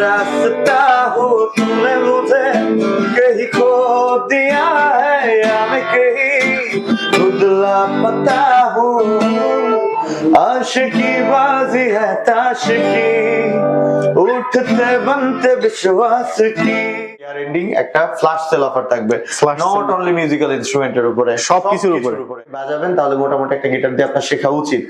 रास्ता हो तुमने मुझे कहीं खो दिया है या मैं कहीं खुदला पता हूँ। आश की बाजी है ताश की, उठते बनते विश्वास की। ইয়ার এন্ডিং একটা ফ্ল্যাশ সেল অফার থাকবে। নট অনলি মিউজিক্যাল ইনস্ট্রুমেন্টের উপরে সবকিছুর উপরে। বাজাবেন তাহলে মোটামুটি একটা গিটার দিয়ে আপনার শেখা উচিত।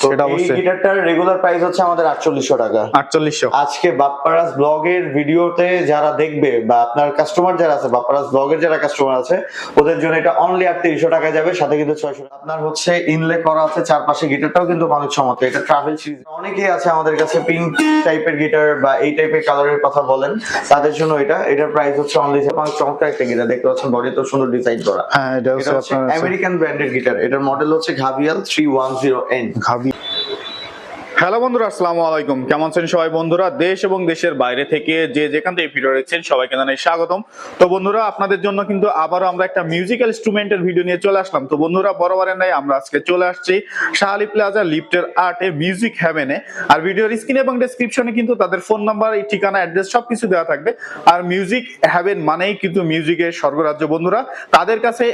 তো এই গিটারটার রেগুলার প্রাইস হচ্ছে আমাদের আটচল্লিশশো টাকা। আটচল্লিশশো। আজকে বাপ্পারাজ ব্লগের ভিডিওতে যারা দেখবে বা আপনার কাস্টমার যারা আছে ব্লগের যারা কাস্টমার আছে ওদের জন্য এটা অনলি আটত্রিশশো টাকা যাবে সাথে কিন্তু ছয়শো আপনার হচ্ছে ইনলে করা আছে চারপাশে গিটারটাও কিন্তু অনেক চমৎকার এটা ট্রাভেল সিরিজ অনেকেই আছে আমাদের কাছে পিঙ্ক টাইপের গিটার বা এই টাইপের কালারের কথা বলেন। তাদের জন্য এটা এটার প্রাইস হচ্ছে অনলি অনেক চমৎকার একটা গিটার। দেখতে পাচ্ছেন বডি তো সুন্দর ডিজাইন করা। হ্যাঁ এটা হচ্ছে আমেরিকান ব্র্যান্ডের গিটার এটার মডেল হচ্ছে ঘাবিয়াল three one zero N hello বন্ধুরা, আসসালামু আলাইকুম। কেমন আছেন সবাই বন্ধুরা? দেশ এবং দেশের বাইরে থেকে যে যেখান থেকে ভিডিও দেখছেন, সবাইকে জানাই স্বাগতম। তো বন্ধুরা, আপনাদের জন্য কিন্তু আবারও আমরা একটা মিউজিক্যাল ইনস্ট্রুমেন্টের ভিডিও নিয়ে চলে আসলাম। তো বন্ধুরা, বরাবরের নাই আমরা আজকে চলে আসছি শাহালি প্লাজা লিফটের আর্টে মিউজিক হ্যাভেনে আর ভিডিওর স্ক্রিন এবং ডেসক্রিপশনে কিন্তু তাদের ফোন নাম্বার ঠিকানা অ্যাড্রেস সবকিছু দেওয়া থাকবে। আর মিউজিক হ্যাভেন মানেই কিন্তু মিউজিকের স্বর্গরাজ্য বন্ধুরা। তাদের কাছে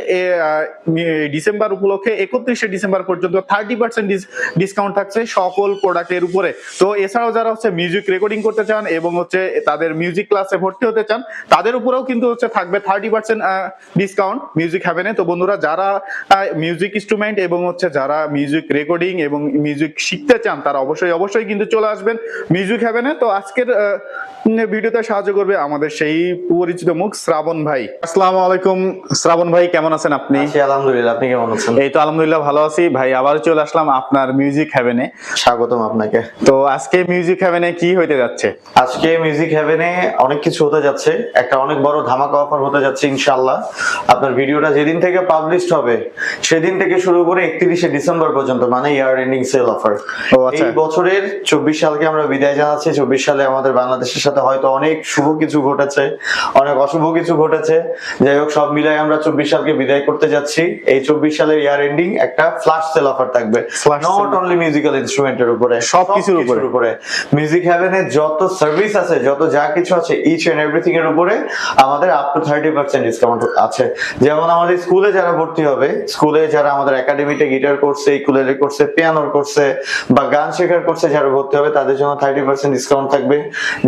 ডিসেম্বর উপলক্ষে একত্রিশে ডিসেম্বর পর্যন্ত থার্টি পার্সেন্ট ডিসকাউন্ট থাকছে। সকল প্রোডাক্টের উপরে। তো এছাড়াও যারা হচ্ছে মিউজিক রেকর্ডিং করতে চান এবং হচ্ছে তাদের মিউজিক ক্লাসে ভর্তি হতে চান তাদের উপরেও কিন্তু হচ্ছে থাকবে থার্টি পার্সেন্ট ডিসকাউন্ট মিউজিক হ্যাভেনে তো বন্ধুরা যারা মিউজিক ইনস্ট্রুমেন্ট এবং হচ্ছে যারা মিউজিক রেকর্ডিং এবং মিউজিক শিখতে চান তারা অবশ্যই অবশ্যই কিন্তু চলে আসবেন মিউজিক হ্যাভেনে তো আজকের আহ, ভিডিওতে সাহায্য করবে আমাদের সেই পরিচিত মুখ শ্রাবণ ভাই। আসসালামু আলাইকুম। শ্রাবণ ভাই কেমন আছেন আপনি? আছি আলহামদুলিল্লাহ। আপনি কেমন আছেন? এই তো আলহামদুলিল্লাহ ভালো আছি। ভাই আবার চলে আসলাম আপনার মিউজিক হ্যাভেনে স্বাগতম আপনাকে। তো আজকে মিউজিক হ্যাভেনে কি হইতে যাচ্ছে? আজকে মিউজিক হেভেনে অনেক কিছু হতে যাচ্ছে। একটা অনেক বড় ধামাকা অফার হতে যাচ্ছে ইনশাল্লাহ আপনার ভিডিওটা যেদিন থেকে পাবলিশ হবে সেদিন থেকে শুরু করে একত্রিশে ডিসেম্বর পর্যন্ত মানে ইয়ার এন্ডিং সেল অফার আচ্ছা। এই বছরের চব্বিশ সালকে আমরা বিদায় জানাচ্ছি। চব্বিশ সালে আমাদের বাংলাদেশের সাথে হয়তো অনেক শুভ কিছু ঘটেছে অনেক অশুভ কিছু ঘটেছে। যাই হোক সব মিলাই আমরা চব্বিশ সালকে বিদায় করতে যাচ্ছি। এই চব্বিশ সালের ইয়ার এন্ডিং একটা ফ্ল্যাশ সেল অফার থাকবে। নট। অনলি মিউজিক্যাল ইনস্ট্রুমেন্টের উপরে। সবকিছুর উপরে। সবকিছুর উপরে। মিউজিক হ্যাভেনে যত সার্ভিস আছে যত যা কিছু আছে ইচ এন্ড এভরিথিং এর উপরে আমাদের up to thirty percent discount আছে। যেমন আমাদের স্কুলে যারা ভর্তি হবে স্কুলে যারা আমাদের একাডেমিতে গিটার করছে ইকুলেলে করছে পিয়ানোর করছে বা গান শেখার করছে যারা ভর্তি হবে তাদের জন্য থার্টি পার্সেন্ট ডিসকাউন্ট থাকবে।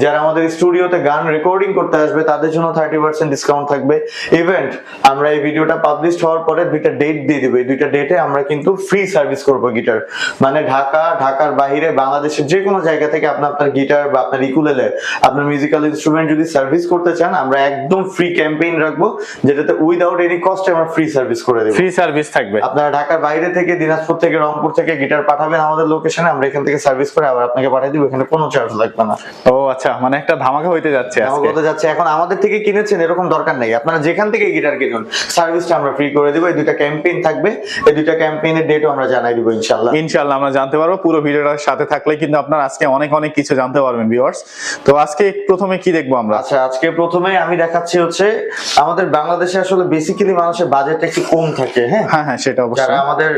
যারা আমাদের স্টুডিওতে গান রেকর্ডিং করতে আসবে তাদের জন্য থার্টি পার্সেন্ট ডিসকাউন্ট থাকবে। ইভেন্ট আমরা এই ভিডিওটা পাবলিশ হওয়ার পরে দুইটা ডেট দিয়ে দিব। এই দুইটা ডেটে আমরা কিন্তু ফ্রি সার্ভিস করব গিটার মানে ঢাকা ঢাকার বাইরে বাংলাদেশের যে কোনো জায়গা থেকে আপনি আপনার গিটার বা আপনার ইকুলেলে আপনার মিউজিক্যাল ইনস্ট্রুমেন্ট যদি সার্ভিস করতে চান আমরা একদম ফ্রি ক্যাম্পেইন রাখব যেটাতে উইদাউট এনি কস্টে আমরা ফ্রি সার্ভিস করে দেবো। ফ্রি সার্ভিস থাকবে। আপনারা ঢাকার বাইরে থেকে দিনাজপুর থেকে রংপুর থেকে গিটার পাঠাবেন আমাদের লোকেশনে আমরা এখান থেকে সার্ভিস করে আবার আপনাকে পাঠিয়ে দিব এখানে কোনো চার্জ লাগবে না। ও আচ্ছা মানে একটা ধামাকা হইতে যাচ্ছে আজকে। কথা যাচ্ছে। এখন আমাদের থেকে কিনেছেন এরকম দরকার নেই। আপনারা যেখান থেকে গিটার কিনুন সার্ভিসটা আমরা ফ্রি করে দিব। এই দুইটা ক্যাম্পেইন থাকবে। এই দুইটা ক্যাম্পেইনের ডেটও আমরা জানাই দিব ইনশাল্লাহ ইনশাআল্লাহ আমরা জানতে পারব পুরো ভিডিওটার সাথে থাকলে কিন্তু আপনারা আজকে অনেক অনেক কিছু জানতে পারবেন ভিউয়ার্স তো আজকে প্রথমে কি দেখব আমরা? আচ্ছা আজকে প্রথমে আমি দেখাচ্ছি হচ্ছে আমাদের বাংলাদেশে আসলে বেসিক্যালি মানুষের বাজেটটা একটু কম থাকে হ্যাঁ? হ্যাঁ হ্যাঁ সেটা অবশ্যই। যারা আমাদের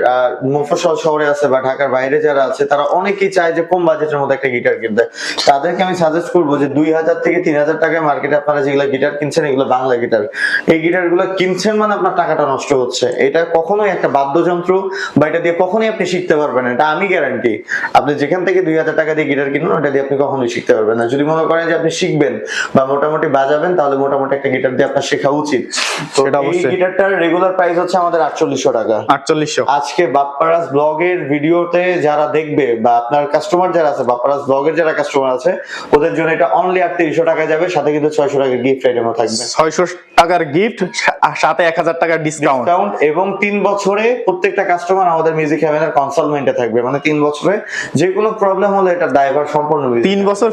মফস্বল শহরে আছে বা ঢাকার বাইরে যারা আছে তারা অনেকেই চায় যে কম বাজেটের মধ্যে একটা গিটার কিনতে। তাদেরকে আমি সাজেস্ট করব যে দুই হাজার থেকে তিন হাজার টাকায় মার্কেটে আপনারা যেগুলো গিটার কিনছেন এগুলো বাংলা গিটার এই গিটারগুলো কিনছেন মানে আপনার টাকাটা নষ্ট হচ্ছে। এটা কখনোই একটা বাদ্যযন্ত্র বা এটা দিয়ে কখনোই আপনি শিখতে পারবেন না। এটা আমি গ্যারান্টি আপনি যেখান থেকে দুই হাজার টাকা দিয়ে গিটার কিনুন ওটা দিয়ে আপনি কখনোই শিখতে পারবেন না। যদি মনে করেন যে আপনি শিখবেন বা মোটামুটি বাজাবেন তাহলে মোটামুটি একটা গিটার দিয়ে আপনার শেখা উচিত। সেটা অবশ্যই। গিটারটার রেগুলার প্রাইস হচ্ছে আমাদের আটচল্লিশশো টাকা। আটচল্লিশশো। আজকে বাপ্পারাজ ব্লগের ভিডিওতে যারা দেখবে বা আপনার কাস্টমার যারা আছে বাপ্পারাজ ব্লগের যারা কাস্টমার আছে ওদের জন্য এটা অনলি আটত্রিশশো টাকা যাবে সাথে কিন্তু ছয়শো টাকার গিফট আইটেমও থাকবে। ছয়শো টাকার গিফট সাথে এক হাজার টাকার ডিসকাউন্ট এবং তিন বছরে প্রত্যেকটা কাস্টমার আমাদের মিউজিক হ্যাভেনের কনসালমেন্টে থাকবে। মানে তিন বছরে যে কোনো প্রবলেম হলে এটা ড্রাইভার সম্পূর্ণ তিন বছর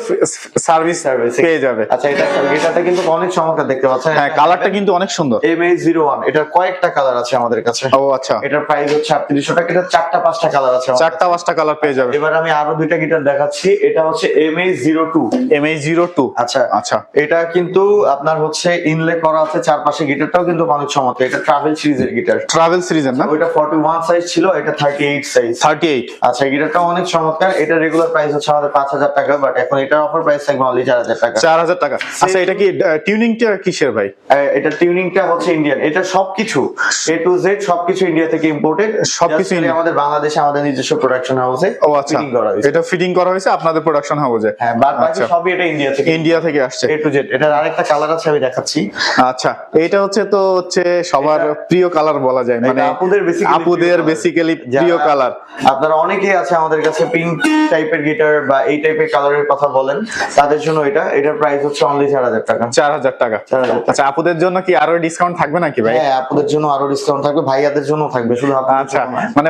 সার্ভিস Service। পেয়ে যাবে। আচ্ছা এটা এটাতে কিন্তু অনেক চমৎকার দেখতে পাচ্ছেন। হ্যাঁ কালারটা কিন্তু অনেক সুন্দর। এম এইচ জিরো ওয়ান এটার কয়েকটা কালার আছে আমাদের কাছে। ও আচ্ছা। এটার প্রাইস হচ্ছে আটত্রিশশো টাকা এটা চারটা পাঁচটা কালার আছে চারটা পাঁচটা কালার পেয়ে যাবে। এবার আমি আরও দুইটা গিটার দেখাচ্ছি। এটা হচ্ছে M H zero two M H zero two আচ্ছা। আচ্ছা। এটা কিন্তু আপনার হচ্ছে ইনলে করা আছে চারপাশে গিটারটাও কিন্তু অনেক চমৎকার এটা ট্রাভেল সিরিজের গিটার। ট্রাভেল সিরিজের না? ওইটা ফর্টি ওয়ান সাইজ ছিল এটা thirty eight size thirty eight আচ্ছা গিটারটা অনেক চমৎকার। এটা রেগুলার প্রাইস হচ্ছে আমাদের পাঁচ হাজার টাকা বাট এখন এটার অফার প্রাইস থাকবে অনলি চার হাজার টাকা। চার হাজার টাকা। আচ্ছা এটা কি টিউনিংটা কিসের ভাই? এটা টিউনিংটা হচ্ছে ইন্ডিয়ান এটা সবকিছু এ টু জেড সবকিছু ইন্ডিয়া থেকে ইম্পোর্টেড সবকিছু? আমাদের বাংলাদেশে আমাদের নিজস্ব প্রোডাকশন হাউসে ও আচ্ছা। করা হয়েছে। এটা ফিটিং করা হয়েছে আপনাদের প্রোডাকশন হাউসে হ্যাঁ বাদ বাকি আচ্ছা। সবই এটা ইন্ডিয়া থেকে। ইন্ডিয়া থেকে আসছে। এ টু জেড এটার আরেকটা কালার আছে আমি দেখাচ্ছি। আচ্ছা। এটা হচ্ছে তো হচ্ছে সবার প্রিয় কালার বলা যায় মানে আপুদের basically আপুদের বেসিক্যালি প্রিয় কালার আপনারা অনেকেই আছে আমাদের কাছে পিঙ্ক টাইপের গিটার বা এই টাইপের কালারের কথা বলেন তাদের জন্য এটা এটার প্রাইস হচ্ছে অনলি চার হাজার টাকা। চার হাজার টাকা। 4,000 টাকা। আচ্ছা আপুদের জন্য কি আরও ডিসকাউন্ট থাকবে নাকি ভাই? হ্যাঁ আপুদের জন্য আরও ডিসকাউন্ট থাকবে ভাইয়াদের জন্য থাকবে শুধু আচ্ছা মানে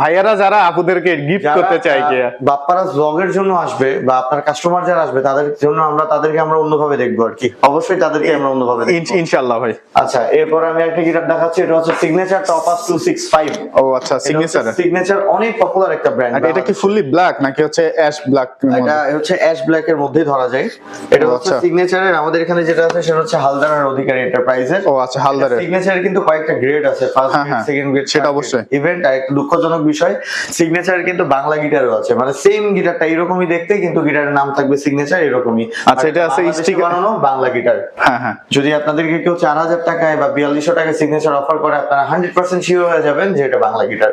ভাইয়ারা যারা আপুদেরকে গিফট করতে চাই কি? আহ, বাপ্পারাজ ব্লগের জন্য আসবে বা আপনার কাস্টমার যারা আসবে তাদের জন্য আমরা তাদেরকে আমরা অন্যভাবে দেখব আর কি। অবশ্যই তাদেরকে আমরা অন্যভাবে দেখব। ইনশাআল্লাহ ভাই। আচ্ছা এরপর আমি একটা গিটার দেখাচ্ছি এটা হচ্ছে সিগনেচার টপাস টু সিক্স ফাইভ ও আচ্ছা সিগনেচার সিগনেচার অনেক পপুলার একটা ব্র্যান্ড এটা কি ফুললি ব্ল্যাক নাকি হচ্ছে অ্যাশ ব্ল্যাক এটা হচ্ছে অ্যাশ ব্ল্যাক এর মধ্যেই ধরা যায়। এটা হচ্ছে আচ্ছা। সিগনেচারের আমাদের এখানে যেটা আছে সেটা হচ্ছে হালদার আর অধিকারী এন্টারপ্রাইজের ও আচ্ছা হালদারের। সিগনেচার কিন্তু কয়েকটা গ্রেড আছে ফার্স্ট গ্রেড সেকেন্ড গ্রেড সেটা অবশ্যই। ইভেন্ট আর একটা দুঃখজনক বিষয় সিগনেচার কিন্তু বাংলা গিটারও আছে। মানে সেম গিটারটা এরকমই দেখতে কিন্তু গিটারের নাম থাকবে সিগনেচার এরকমই। আচ্ছা, এটা আছে sticker- বানানো বাংলা গিটার হ্যাঁ হ্যাঁ। যদি আপনাদেরকে কেউ চার হাজার টাকায় বা বিয়াল্লিশশো টাকায় সিগনেচার অফার করে আপনারা হান্ড্রেড পার্সেন্ট শিওর হয়ে যাবেন যে এটা বাংলা গিটার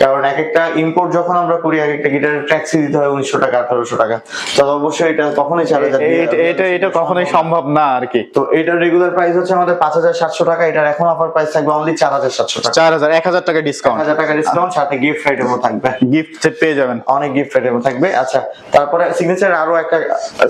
কারণ এক একটা ইম্পোর্ট যখন আমরা করি এক একটা গিটারের ট্যাক্সি দিতে হয় উনিশশো টাকা আঠারোশো টাকা। তো অবশ্যই এটা কখনোই চার হাজার এটা এটা এটা কখনোই সম্ভব না আর কি। তো এটার রেগুলার প্রাইস হচ্ছে আমাদের পাঁচ হাজার সাতশো টাকা এটার এখন অফার প্রাইস থাকবে অনলি চার হাজার সাতশো টাকা। চার হাজার এক হাজার টাকা ডিসকাউন্ট হাজার টাকা ডিসকাউন্ট সাথে গিফট আইটেমও থাকবে। গিফট সেট পেয়ে যাবেন। অনেক গিফট আইটেমও থাকবে। আচ্ছা তারপরে সিগনেচার আরও একটা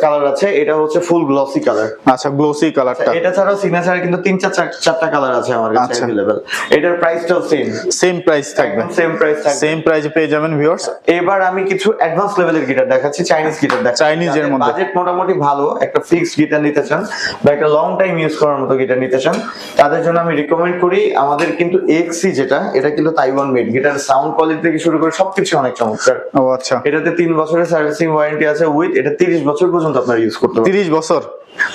কালার আছে এটা হচ্ছে ফুল গ্লসি কালার আচ্ছা গ্লোসি কালারটা এটা ছাড়াও সিগনেচারে কিন্তু তিন চার চার- চারটা কালার আছে আমার কাছে আচ্ছা। अवेलेबल এটার প্রাইসটাও সেম সেম প্রাইস থাকবে সেম প্রাইস থাকবে সেম প্রাইসে পেয়ে যাবেন ভিউয়ার্স এবার আমি কিছু অ্যাডভান্স লেভেলের গিটার দেখাচ্ছি চাইনিজ গিটার দেখাচ্ছি Chinese এর মধ্যে। বাজেট মোটামুটি ভালো একটা ফিক্সড গিটার নিতে চান বা একটা লং টাইম ইউজ করার মতো গিটার নিতে চান তাদের জন্য আমি রিকমেন্ড করি আমাদের কিন্তু এক্সি যেটা এটা কিন্তু Taiwan made guitar sound quality থেকে শুরু করে সবকিছু অনেক চমৎকার ও আচ্ছা এটাতে তিন বছরের সার্ভিসিং ওয়ারেন্টি আছে উইথ এটা তিরিশ বছর পর্যন্ত আপনারা ইউজ করতে পারবেন তিরিশ বছর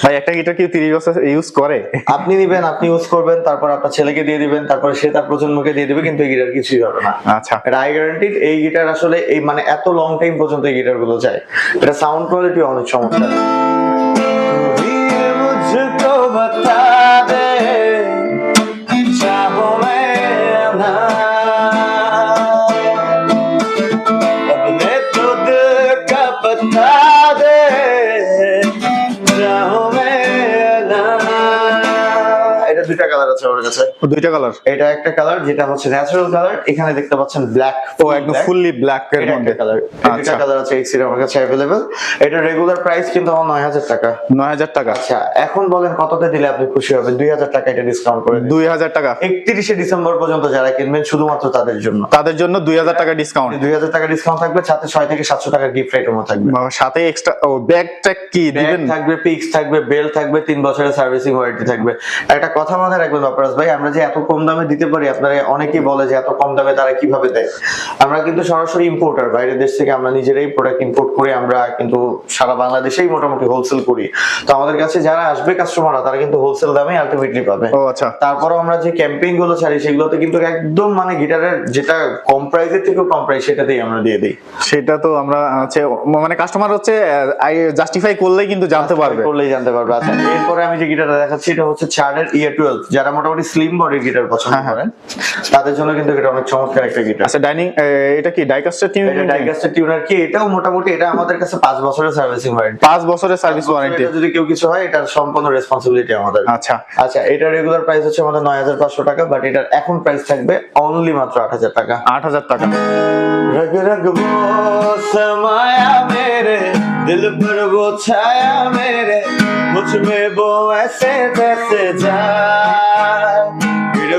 ভাই একটা গিটার কি তিরিশ বছর ইউজ করে? আপনি নিবেন আপনি ইউজ করবেন তারপর আপনার ছেলেকে দিয়ে দিবেন তারপর সে তার প্রজন্মকে দিয়ে দিবে কিন্তু এই গিটার কিছুই হবে না। আচ্ছা। এটা আই গ্যারান্টি এই গিটার আসলে এই মানে এত লং টাইম পর্যন্ত এই গিটারগুলো যায়। এটা সাউন্ড কোয়ালিটি অনেক চমৎকার আছে। আমার কাছে ও, দুইটা কালার এটা একটা কালার যেটা হচ্ছে ন্যাচারাল কালার এখানে দেখতে পাচ্ছেন ব্ল্যাক ও একদম ফুললি ব্ল্যাক এর মধ্যে। কালার আচ্ছা। কালার আছে এক্সির আমার কাছে অ্যাভেলেবেল এটা রেগুলার প্রাইস কিন্তু আমার নয় হাজার টাকা। নয় হাজার টাকা। আচ্ছা এখন বলেন কততে দিলে আপনি খুশি হবেন? দুই হাজার টাকা এটা ডিসকাউন্ট করে দিন। দুই হাজার টাকা। একত্রিশে ডিসেম্বর পর্যন্ত যারা কিনবেন শুধুমাত্র তাদের জন্য। তাদের জন্য দুই হাজার টাকা ডিসকাউন্ট দুই হাজার টাকা ডিসকাউন্ট থাকবে সাথে ছয় থেকে সাতশো টাকা গিফট আইটেমও থাকবে। সাথে এক্সট্রা ও ব্যাগ ট্যাগ কি দিবেন? থাকবে পিক্স থাকবে বেল থাকবে তিন বছরের সার্ভিসিং ওয়ারেন্টি থাকবে। একটা কথা মাথায় রাখবেন ভাই আমরা যে এত কম দামে দিতে পারি আপনারা অনেকেই বলে যে এত কম দামে তারা কীভাবে দেয়? আমরা কিন্তু সরাসরি ইম্পোর্টার বাইরের দেশ থেকে আমরা নিজেরাই প্রোডাক্ট ইম্পোর্ট করে আমরা কিন্তু সারা বাংলাদেশেই মোটামুটি হোলসেল করি। তো আমাদের কাছে যারা আসবে কাস্টমাররা তারা কিন্তু হোলসেল দামে আলটিমেটলি পাবে। ও আচ্ছা। তারপরও আমরা যে ক্যাম্পেইনগুলো ছাড়ি সেগুলোতে কিন্তু একদম মানে গিটারের যেটা কম প্রাইসের থেকেও কম প্রাইস সেটাতেই আমরা দিয়ে দিই। সেটা তো আমরা হচ্ছে মানে কাস্টমার হচ্ছে জাস্টিফাই করলেই কিন্তু জানতে পারবে। করলেই জানতে পারবে। আচ্ছা এরপরে আমি যে গিটারটা দেখাচ্ছি এটা হচ্ছে চার্ডের ইয়ে টুয়েলভ যারা মোটামুটি স্লিম বডির গিটার পছন্দ হ্যাঁ, হ্যাঁ। করেন তাদের জন্য কিন্তু এটা অনেক চমৎকার একটা গিটার আচ্ছা ডাইনিং এটা কি ডাইকাস্টার টিউন এটা ডাইগাস্টার টিউনার কি এটাও মোটামুটি এটা আমাদের কাছে পাঁচ বছরের সার্ভিসিং ওয়ারেন্টি পাঁচ বছরের সার্ভিস ওয়ারেন্টি যদি কেউ কিছু হয় এটার সম্পূর্ণ রেসপন্সিবিলিটি আমাদের আচ্ছা আচ্ছা এটা রেগুলার প্রাইস হচ্ছে আমাদের নয় হাজার পাঁচশো টাকা বাট এটার এখন প্রাইস থাকবে অনলি মাত্র আট হাজার টাকা আট হাজার টাকা रग रग वो समाया मेरे दिल पर वो छाया मेरे मुझ में वो ऐसे जैसे जाए फिर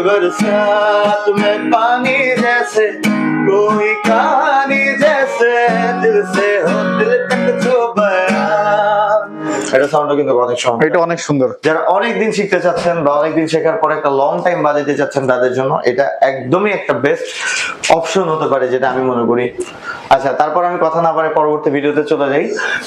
बरसात में पानी जैसे कोई कहानी जैसे दिल से हो दिल तक जो बयान এটা সাউন্ডটা কিন্তু অনেক সময় এটা অনেক সুন্দর যারা অনেক দিন শিখতে চাচ্ছেন বা অনেক দিন শেখার পরে একটা লং টাইম বাজাতে চাচ্ছেন তাদের জন্য এটা একদমই একটা বেস্ট অপশন হতে পারে যেটা আমি মনে করি আচ্ছা তারপর আমি কথা না পারে পরবর্তী ভিডিওতে চলে যাই।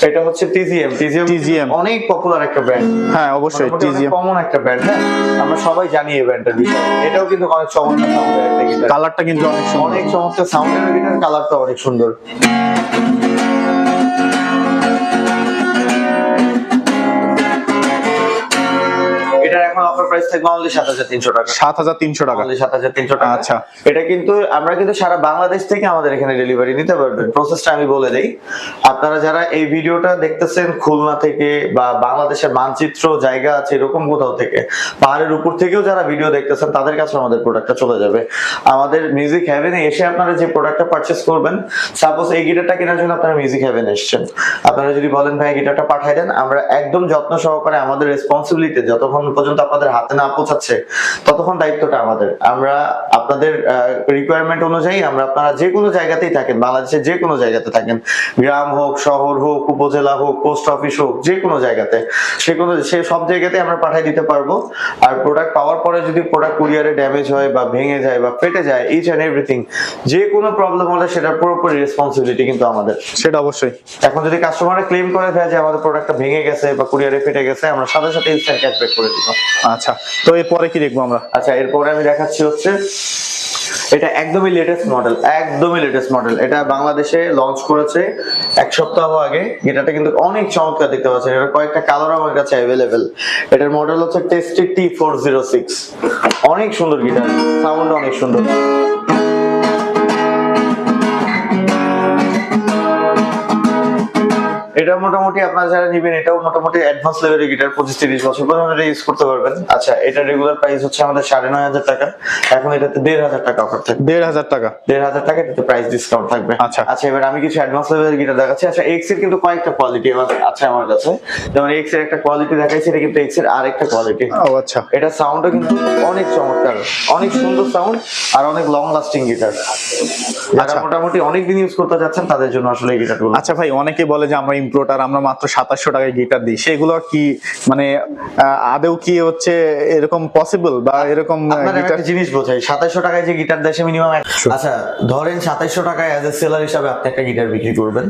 এটা হচ্ছে টিজিএম টিজিএম টিজিএম অনেক পপুলার একটা ব্র্যান্ড হ্যাঁ অবশ্যই টিজিএম কমন একটা ব্র্যান্ড হ্যাঁ? আমরা সবাই জানি এই ব্র্যান্ডের বিষয়ে। এটাও কিন্তু অনেক চমৎকার একটা গিটার কালারটা কিন্তু অনেক অনেক চমৎকার সাউন্ডের গিটার কালারটা অনেক সুন্দর। প্রাইস থাকবে অনলি সাত হাজার তিনশো টাকা। সাত হাজার তিনশো টাকা। Only 7,300 টাকা। আচ্ছা। এটা কিন্তু আমরা কিন্তু সারা বাংলাদেশ থেকে আমাদের এখানে ডেলিভারি নিতে পারবেন। প্রসেসটা আমি বলে দেই। আপনারা যারা এই ভিডিওটা দেখতেছেন খুলনা থেকে বা বাংলাদেশের মানচিত্র জায়গা আছে এরকম কোথাও থেকে পাহাড়ের উপর থেকেও যারা ভিডিও দেখতেছেন তাদের কাছে আমাদের প্রোডাক্টটা চলে যাবে। আমাদের মিউজিক হ্যাভেনে এসে আপনারা যে প্রোডাক্টটা পারচেস করবেন সাপোজ এই গিটারটা কেনার জন্য আপনারা মিউজিক হ্যাভেন এসেছেন। আপনারা যদি বলেন ভাই গিটারটা পাঠাই দেন আমরা একদম যত্ন সহকারে আমাদের রেসপন্সিবিলিটি যতক্ষণ পর্যন্ত আপনাদের হাতে না পৌঁছাচ্ছে ততক্ষণ দায়িত্বটা আমাদের। আমরা আপনাদের রিকোয়ারমেন্ট অনুযায়ী আমরা আপনারা যে কোনো জায়গাতেই থাকেন বাংলাদেশের যে কোনো জায়গাতে থাকেন গ্রাম হোক শহর হোক উপজেলা হোক পোস্ট অফিস হোক যে কোনো জায়গাতে সে কোনো সে সব জায়গাতে আমরা পাঠিয়ে দিতে পারব। আর প্রোডাক্ট পাওয়ার পরে যদি প্রোডাক্ট কুরিয়ারে ড্যামেজ হয় বা ভেঙে যায় বা ফেটে যায় ইচ অ্যান্ড এভরিথিং যে কোনো প্রবলেম হলে সেটার পুরোপুরি রেসপন্সিবিলিটি কিন্তু আমাদের। সেটা অবশ্যই। এখন যদি কাস্টমার ক্লেম করে দেয় যে আমাদের প্রোডাক্টটা ভেঙে গেছে বা কুরিয়ারে ফেটে গেছে আমরা সাথে সাথে ইনস্ট্যান্ট ক্যাশব্যাক করে দিব আচ্ছা তো এরপরে কি দেখব আমরা? আচ্ছা এরপরে আমি দেখাচ্ছি হচ্ছে, এটা একদমই লেটেস্ট মডেল একদমই লেটেস্ট মডেল এটা বাংলাদেশে লঞ্চ করেছে এক সপ্তাহ আগে। গিটারটা কিন্তু অনেক চমৎকার দেখতে পাচ্ছেন। এটা কয়েকটা কালার আমার কাছে অ্যাভেলেবেল এটার মডেল হচ্ছে টেস্টি টি ফোর জিরো সিক্স অনেক সুন্দর গিটার সাউন্ড অনেক সুন্দর। এটা মোটামুটি আপনারা যারা নিবেন এটাও মোটামুটি অ্যাডভান্স লেভেলের গিটার পঁচিশ তিরিশ বছর পর্যন্ত এটা ইউজ করতে পারবেন। আচ্ছা এটা রেগুলার প্রাইস হচ্ছে আমাদের সাড়ে নয় হাজার টাকা। এখন এটাতে দেড় হাজার টাকা অফার থাকবে। দেড় হাজার টাকা। দেড় হাজার টাকা এটাতে প্রাইস ডিসকাউন্ট থাকবে। আচ্ছা। আচ্ছা এবার আমি কিছু অ্যাডভান্স লেভেলের গিটার দেখাচ্ছি। আচ্ছা এক্সের কিন্তু কয়েকটা কোয়ালিটি আছে আমার কাছে। যেমন এক্সের একটা কোয়ালিটি দেখাইছি এটা কিন্তু এক্সের আরেকটা কোয়ালিটি ও আচ্ছা। এটা সাউন্ডও কিন্তু অনেক চমৎকার অনেক সুন্দর সাউন্ড আর অনেক লং লাস্টিং গিটার যারা আচ্ছা। মোটামুটি অনেক দিন ইউজ করতে চাচ্ছেন তাদের জন্য আসলে এই গিটারগুলো আচ্ছা ভাই অনেকে বলে যে আমরা ইম্প্রোটার আমরা মাত্র সাতাশশো টাকায় গিটার দিই। সেগুলো কি মানে আদেও কি হচ্ছে এরকম পসিবল বা এরকম গিটার জিনিস বোঝাই সাতাইশো টাকায় যে গিটার দেশে মিনিমাম আচ্ছা ধরেন সাতাইশো টাকায় অ্যাজ এ সেলার হিসাবে আপনি একটা গিটার বিক্রি করবেন।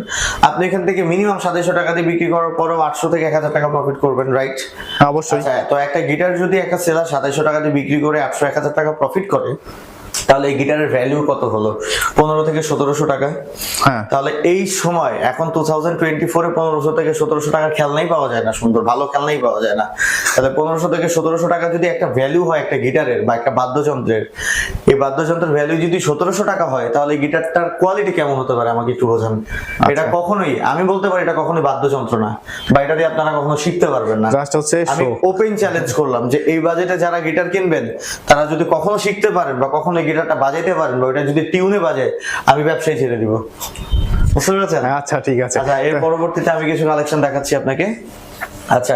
আপনি এখান থেকে মিনিমাম সাতাইশো টাকা দিয়ে বিক্রি করার পরেও আটশো থেকে এক হাজার টাকা প্রফিট করবেন রাইট অবশ্যই। আচ্ছা তো একটা গিটার যদি একটা সেলার সাতাইশো টাকা দিয়ে বিক্রি করে আটশো এক হাজার টাকা প্রফিট করে তাহলে এই গিটারের ভ্যালু কত হলো? পনেরো থেকে সতেরোশো টাকা। হ্যাঁ। তাহলে এই সময় এখন টু থাউজেন্ড টোয়েন্টি ফোরে পনেরোশো থেকে সতেরোশো টাকার খেলনাই পাওয়া যায় না সুন্দর ভালো খেলনাই পাওয়া যায় না। তাহলে পনেরোশো থেকে সতেরোশো টাকা যদি একটা ভ্যালু হয় একটা গিটারের বা একটা বাদ্যযন্ত্রের এই বাদ্যযন্ত্রের ভ্যালু যদি সতেরোশো টাকা হয় তাহলে গিটারটার কোয়ালিটি কেমন হতে পারে আমাকে একটু বোঝান? এটা কখনোই আমি বলতে পারি এটা কখনোই বাদ্যযন্ত্র না বা এটা দিয়ে আপনারা কখনো শিখতে পারবেন না। জাস্ট হচ্ছে আমি ওপেন চ্যালেঞ্জ করলাম যে এই বাজেটে যারা গিটার কিনবেন তারা যদি কখনো শিখতে পারেন বা কখনো গিটারটা বাজাইতে পারেন বা ওটা যদি টিউনে বাজে আমি ব্যবসায় ছেড়ে দিব। বুঝতে পেরেছেন? আচ্ছা ঠিক আছে। আচ্ছা এর পরবর্তীতে আমি কিছু কালেকশন দেখাচ্ছি আপনাকে। আচ্ছা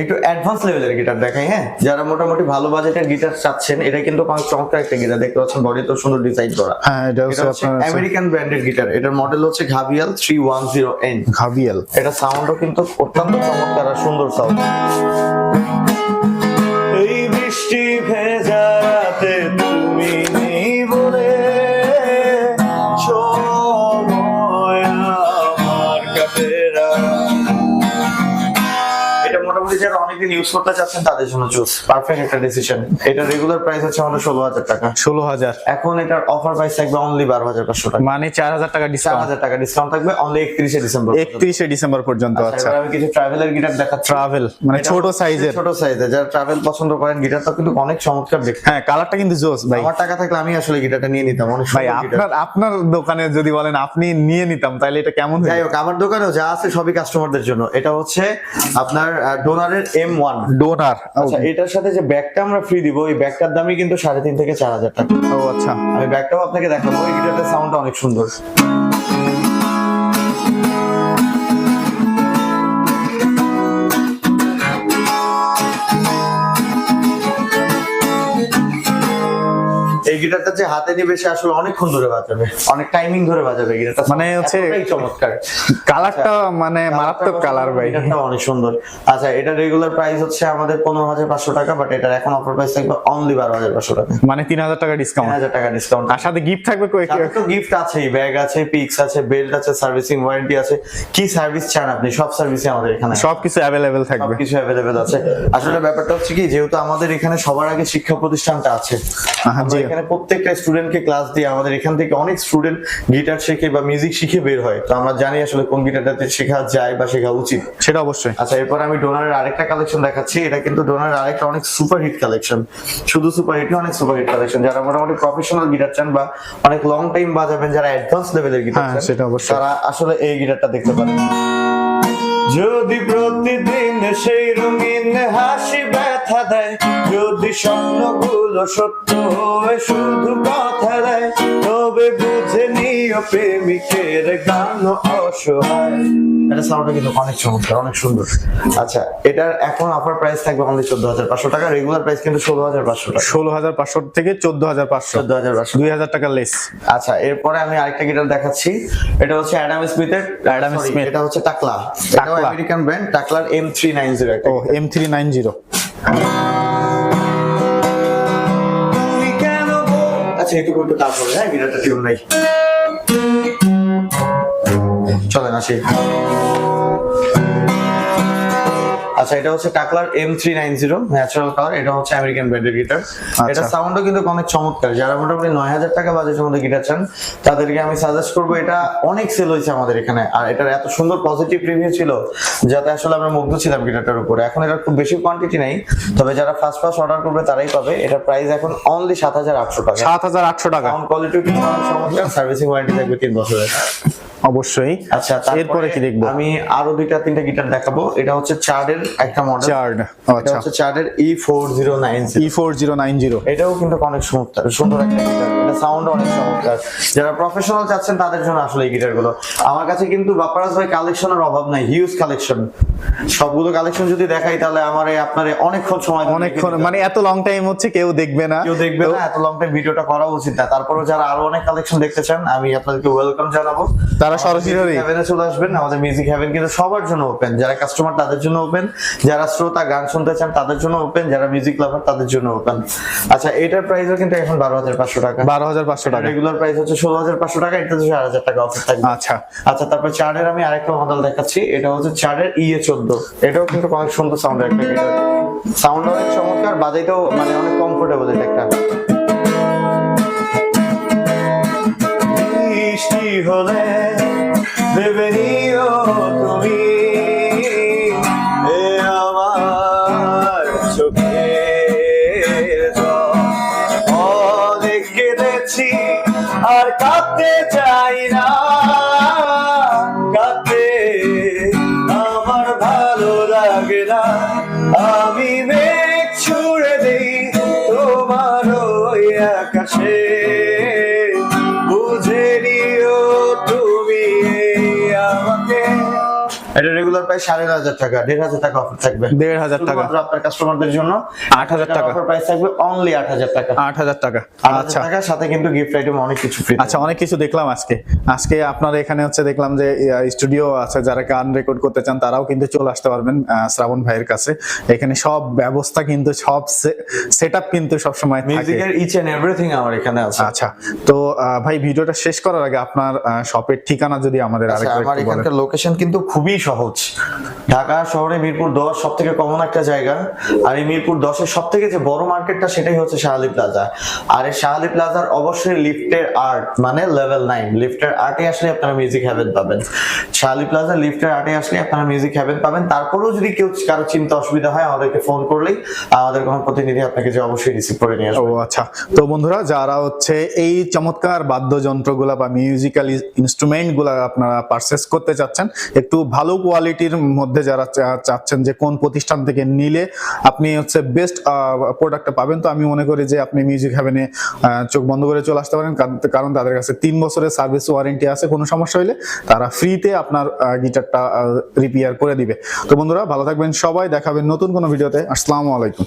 একটু অ্যাডভান্স লেভেলের গিটার দেখাই হ্যাঁ? যারা মোটামুটি ভালো বাজেটের গিটার চাচ্ছেন এটা কিন্তু চমৎকার একটা গিটার দেখতে পাচ্ছেন বডি তো সুন্দর ডিজাইন করা। হ্যাঁ এটা হচ্ছে আমেরিকান ব্র্যান্ডেড গিটার এটার মডেল হচ্ছে ঘাবিয়াল থ্রি ওয়ান জিরো এন ঘাবিয়াল এটা সাউন্ডও কিন্তু অত্যন্ত চমৎকার আর সুন্দর সাউন্ড ইউজ করতে চাচ্ছেন তাদের জন্য চুজ পারফেক্ট একটা ডিসিশন এটা রেগুলার প্রাইস হচ্ছে আমাদের ষোলো হাজার টাকা। ষোলো হাজার। এখন এটার অফার প্রাইস থাকবে অনলি বারো হাজার পাঁচশো টাকা। মানে চার হাজার টাকা চার হাজার টাকা ডিসকাউন্ট থাকবে অনলি একত্রিশে ডিসেম্বর একত্রিশে ডিসেম্বর পর্যন্ত আচ্ছা, আচ্ছা। আমি কিছু ট্রাভেলের গিটার দেখাচ্ছি। ট্রাভেল মানে ছোট সাইজের ছোট সাইজের যারা ট্রাভেল পছন্দ করেন গিটারটা কিন্তু অনেক চমৎকার দেখতে। হ্যাঁ কালারটা কিন্তু জোস ভাই। আমার টাকা থাকলে আমি আসলে গিটারটা নিয়ে নিতাম অনেক ভাই আপনার আপনার দোকানে যদি বলেন আপনি নিয়ে নিতাম তাহলে এটা কেমন যাই হোক আমার দোকানেও যা আছে সবই কাস্টমারদের জন্য। এটা হচ্ছে আপনার ডোনারের এম ওয়ান ডোনার আচ্ছা এটার সাথে যে ব্যাগটা আমরা ফ্রি দিব এই ব্যাগটার দামই কিন্তু সাড়ে তিন থেকে চার হাজার টাকা। ও আচ্ছা। আমি ব্যাগটাও আপনাকে দেখাবো এই গিটারটার সাউন্ডটা অনেক সুন্দর। এই গিটারটা যে হাতে নিবে সে আসলে অনেকক্ষণ ধরে বাজাবে। অনেক টাইমিং ধরে বাজাবে গিটারটা। মানে হচ্ছে- চমৎকার। কালারটা মানে মারাত্মক কালার ভাই। গিটারটা অনেক সুন্দর। আচ্ছা এটা রেগুলার প্রাইস হচ্ছে আমাদের পনেরো হাজার পাঁচশো টাকা বাট এটার এখন অফার প্রাইস থাকবে অনলি বারো হাজার পাঁচশো টাকা। মানে তিন হাজার টাকা ডিসকাউন্ট হাজার টাকা ডিসকাউন্ট আর সাথে গিফট থাকবে তো গিফট আছেই ব্যাগ আছে পিক্স আছে বেল্ট আছে সার্ভিসিং ওয়ারেন্টি আছে। কি সার্ভিস চান আপনি? সব সার্ভিসই আমাদের এখানে সবকিছু অ্যাভেলেবেল থাকবে। সবকিছু অ্যাভেলেবেল আছে। আসলে ব্যাপারটা হচ্ছে কি যেহেতু আমাদের এখানে সবার আগে শিক্ষা প্রতিষ্ঠানটা আছে আমরা এখানে প্রত্যেকটা স্টুডেন্টকে ক্লাস দিয়ে আমাদের এখান থেকে অনেক স্টুডেন্ট গিটার শেখে বা মিউজিক শিখে বের হয়। তো আমরা জানি আসলে কোন গিটারটাতে শেখা যায় বা শেখা উচিত। সেটা অবশ্যই। আচ্ছা এরপর আমি ডোনারের আরেকটা কালেকশন দেখাচ্ছি। এটা কিন্তু ডোনারের আরেকটা অনেক সুপার হিট কালেকশন শুধু সুপার হিট অনেক সুপার হিট কালেকশন যারা মোটামুটি প্রফেশনাল গিটার চান বা অনেক লং টাইম বাজাবেন যারা অ্যাডভান্স লেভেলের গিটার চান সেটা অবশ্যই। তারা আসলে এই গিটারটা দেখতে পারেন। যদি প্রতিদিন সেই রঙিন হাসি ব্যথা দেয়। যদি স্বপ্নগুলো সত্য হয়ে শুধু কথা দেয়। তবে বুঝে নিও প্রেমিকের গান অসহায়। এটা সাউন্ডটা কিন্তু অনেক চমৎকার অনেক সুন্দর। আচ্ছা এটার এখন অফার প্রাইস থাকবে অনলি চোদ্দ হাজার পাঁচশো টাকা রেগুলার প্রাইস কিন্তু ষোলো হাজার পাঁচশো টাকা। ষোলো হাজার পাঁচশো থেকে চোদ্দ হাজার পাঁচশো। চোদ্দ হাজার পাঁচশো। দুই হাজার টাকা লেস আচ্ছা এরপরে আমি আরেকটা গিটার দেখাচ্ছি। এটা হচ্ছে অ্যাডাম স্মিথের অ্যাডাম স্মিথ। এটা হচ্ছে টাকলা টাকলা। আমেরিকান ব্র্যান্ড টাকলার এম থ্রি নাইন জিরো ও এম থ্রি নাইন জিরো আচ্ছা এটুকু একটু হবে হ্যাঁ? গিটারটা টিউন নাই। চলেন আসি আচ্ছা এটা হচ্ছে টাকলার M three nine zero natural colour এটা হচ্ছে আমেরিকান ব্র্যান্ডের গিটার এটা সাউন্ডও কিন্তু অনেক চমৎকার। যারা মোটামুটি নয় হাজার টাকা বাজেটের মধ্যে গিটার চান তাদেরকে আমি সাজেস্ট করব এটা অনেক সেল হয়েছে আমাদের এখানে। আর এটার এত সুন্দর পজিটিভ রিভিউ ছিল যাতে আসলে আমরা মুগ্ধ ছিলাম গিটারটার উপরে। এখন এটা খুব বেশি কোয়ান্টিটি নেই তবে যারা ফার্স্ট ফার্স্ট অর্ডার করবে তারাই পাবে। এটা প্রাইস এখন অনলি সাত হাজার আটশো টাকা। সাত হাজার আটশো টাকা। কোয়ালিটি সার্ভিসিং ওয়ারেন্টি থাকবে তিন বছরের। অবশ্যই। আচ্ছা এরপরে কি দেখব? আমি আরও দুইটা তিনটা গিটার দেখাবো। এটা হচ্ছে চারের একটা মডেল চার্ড আচ্ছা। হচ্ছে চার্ডের E four zero nine E four zero nine zero এটাও কিন্তু অনেক সুন্দর সুন্দর একটা গিটার। এটা সাউন্ড অনেক চমৎকার। যারা প্রফেশনাল চাচ্ছেন তাদের জন্য আসলে এই গিটারগুলো আমার কাছে কিন্তু বাপ্পারাজ ভাই কালেকশনের অভাব নাই হিউজ কালেকশন সবগুলো কালেকশন যদি দেখাই তাহলে আমার আপনার অনেকক্ষণ সময় অনেকক্ষণ মানে এত লং টাইম হচ্ছে কেউ দেখবে না। কেউ দেখবে না এত লং টাইম ভিডিওটা করা উচিত না। তারপরে যারা আরও অনেক কালেকশন দেখতে চান আমি আপনাদেরকে ওয়েলকাম জানাব। তারা সরাসরি হ্যাভেনে চলে আসবেন। আমাদের মিউজিক হ্যাভেন কিন্তু সবার জন্য ওপেন যারা কাস্টমার তাদের জন্য ওপেন যারা শ্রোতা গান শুনতে চান তাদের জন্য ওপেন যারা মিউজিক লাভার তাদের জন্য ওপেন আচ্ছা এটার প্রাইসও কিন্তু এখন বারো হাজার পাঁচশো টাকা। বারো হাজার পাঁচশো টাকা। রেগুলার প্রাইস হচ্ছে ষোলো হাজার পাঁচশো টাকা এটা চার হাজার টাকা অফার থাকবে। আচ্ছা। আচ্ছা তারপর চার্ডের আমি আরেকটা মডেল দেখাচ্ছি এটা হচ্ছে চার্ডের ইএ চোদ্দ। এটাও কিন্তু অনেক সুন্দর সাউন্ড একটা গিটার সাউন্ড অনেক চমৎকার বাজাইতেও মানে অনেক কমফোর্টেবল এটা একটা। বৃষ্টি হলে ভেবে প্রায় সাড়ে নয় হাজার টাকা দেড় হাজার টাকা অফার থাকবে। দেড় হাজার টাকা। আপনার কাস্টমারদের জন্য। আট হাজার টাকা। অফার প্রাইস থাকবে অনলি আট হাজার টাকা। আট হাজার টাকা। আচ্ছা। সাথে কিন্তু গিফট আইটেম অনেক কিছু ফ্রি আচ্ছা অনেক কিছু দেখলাম আজকে। আজকে আপনার এখানে হচ্ছে দেখলাম যে স্টুডিও আছে যারা গান রেকর্ড করতে চান তারাও কিন্তু চলে আসতে পারবেন শ্রাবণ ভাইয়ের কাছে। এখানে সব ব্যবস্থা কিন্তু সব সেট আপ কিন্তু সবসময় থাকে। মিউজিকের ইচ এন্ড এভরিথিং আমার এখানে আছে। আচ্ছা তো ভাই ভিডিওটা শেষ করার আগে আপনার শপের ঠিকানা যদি আমাদের আচ্ছা, আরেকবার আমার এখানকার লোকেশন কিন্তু খুবই সহজ। ঢাকা শহরে মিরপুর দশ সব থেকে কমন একটা জায়গা। আর এই মিরপুর দশের সব থেকে যে বড় মার্কেটটা সেটাই হচ্ছে শাহালি প্লাজা আর এই শাহালি প্লাজার অবশ্যই লিফটের আর্ট মানে লেভেল নাইন লিফটের আর্টে আসলে আপনারা মিউজিক হ্যাভেন পাবেন। শাহালি প্লাজা লিফটের আর্টে আসলে আপনারা মিউজিক হ্যাভেন পাবেন। তারপরেও যদি কেউ কারও চিন্তা অসুবিধা হয়, আমাদেরকে ফোন করলেই আমাদের কোনো প্রতিনিধি আপনাকে যে অবশ্যই রিসিভ করে নিয়ে আসবে। ও আচ্ছা। তো বন্ধুরা, যারা হচ্ছে এই চমৎকার বাদ্যযন্ত্রগুলা বা মিউজিক্যাল ইনস্ট্রুমেন্টগুলা আপনারা পারচেস করতে চাচ্ছেন, একটু ভালো কোয়ালিটির মধ্যে যারা চাচ্ছেন যে কোন প্রতিষ্ঠান থেকে নিলে আপনি হচ্ছে বেস্ট প্রোডাক্টটা পাবেন। তো আমি মনে করি যে আপনি মিউজিক হ্যাভেনে চোখ বন্ধ করে চলে আসতে পারেন। কারণ- তাদের কাছে তিন বছরের সার্ভিস ওয়ারেন্টি আছে। কোনো সমস্যা হলে তারা ফ্রিতে আপনার গিটারটা রিপেয়ার করে দিবে। তো বন্ধুরা, ভালো থাকবেন সবাই। দেখাবেন নতুন কোনো ভিডিওতে আসসালামু আলাইকুম।